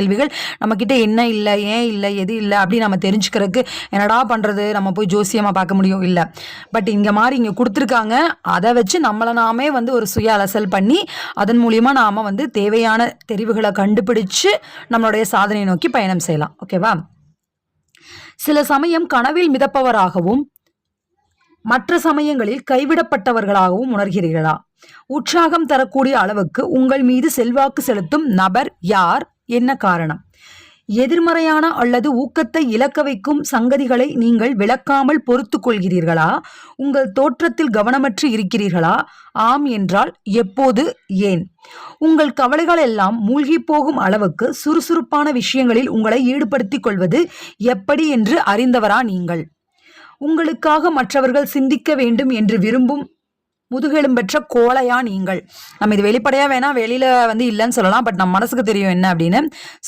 கேள்விகள். நம்மக்கிட்ட என்ன இல்லை ஏன் இல்லை எது இல்லை அப்படின்னு நம்ம தெரிஞ்சுக்கிறதுக்கு என்னடா பண்ணுறது நம்ம போய் ஜோசியமாக பார்க்க முடியும் இல்லை. பட் இங்கே மாதிரி இங்கே கொடுத்துருக்காங்க. அதை வச்சு நம்மளை நாமே வந்து ஒரு சுய அலசல் பண்ணி அதன் மூலிமா நாம் வந்து தேவையான தெரிவுகளை கண்டுபிடிச்சு நம்மளுடைய சாதனையை நோக்கி பயணம் செய்யலாம். ஓகேவா சில சமயம் கனவில் மிதப்பவராகவும் மற்ற சமயங்களில் கைவிடப்பட்டவர்களாகவும் உணர்கிறீர்களா? உற்சாகம் தரக்கூடிய அளவுக்கு உங்கள் மீது செல்வாக்கு செலுத்தும் நபர் யார்? என்ன காரணம்? எதிர்மறையான அல்லது ஊக்கத்தை இழக்க வைக்கும் சங்கதிகளை நீங்கள் விளக்காமல் பொறுத்து கொள்கிறீர்களா? உங்கள் தோற்றத்தில் கவனமற்று இருக்கிறீர்களா? ஆம் என்றால் எப்போது ஏன்? உங்கள் கவலைகள் எல்லாம் மூழ்கி போகும் அளவுக்கு சுறுசுறுப்பான விஷயங்களில் உங்களை ஈடுபடுத்திக் கொள்வது எப்படி என்று அறிந்தவரா நீங்கள்? உங்களுக்காக மற்றவர்கள் சிந்திக்க வேண்டும் என்று விரும்பும் முதுகெலும்பெற்ற கோழையா நீங்கள். நம்ம இது வெளிப்படையா வேணா வெளியில வந்து இல்லைன்னு சொல்லலாம் பட் நம்ம மனசுக்கு தெரியும் என்ன அப்படின்னு. ஸோ